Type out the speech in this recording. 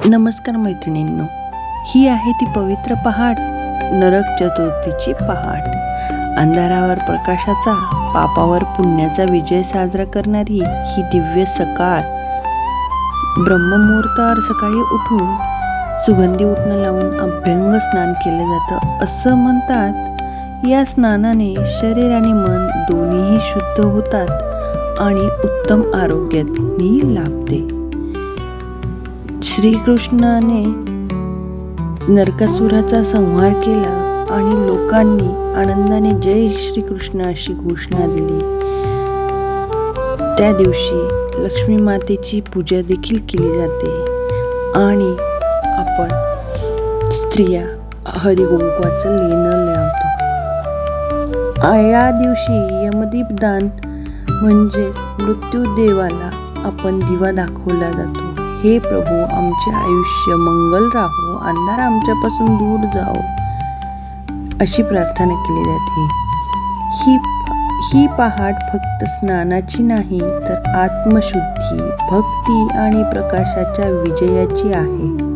नमस्कार मैत्रिणींनो ही आहे ती पवित्र पहाट नरक चतुर्थीची पहाट. अंधारावर प्रकाशाचा पापावर पुण्याचा विजय साजरा करणारी ही दिव्य सकाळ. ब्रह्ममुहूर्तावर सकाळी उठून सुगंधी उठणं लावून अभ्यंग स्नान केलं जातं असं म्हणतात. या स्नानाने शरीर आणि मन दोन्हीही शुद्ध होतात आणि उत्तम आरोग्यातही लाभते. श्रीकृष्णाने नरकासुराचा संहार केला आणि लोकांनी आनंदाने जय श्रीकृष्ण अशी घोषणा दिली. त्या दिवशी लक्ष्मी मातेची पूजा देखील केली जाते आणि आपण स्त्रिया हरिकुंकवाचं लेणं लावतो. या दिवशी यमदीप दान म्हणजे मृत्यूदेवाला आपण दिवा दाखवला जातो. हे प्रभू आमचे आयुष्य मंगल राहो अंधार आमच्यापासून दूर जाओ अशी प्रार्थना केली जाते. ही ही पहाट फक्त स्नानाची नाही तर आत्मशुद्धी भक्ती आणि प्रकाशाच्या विजयाची आहे.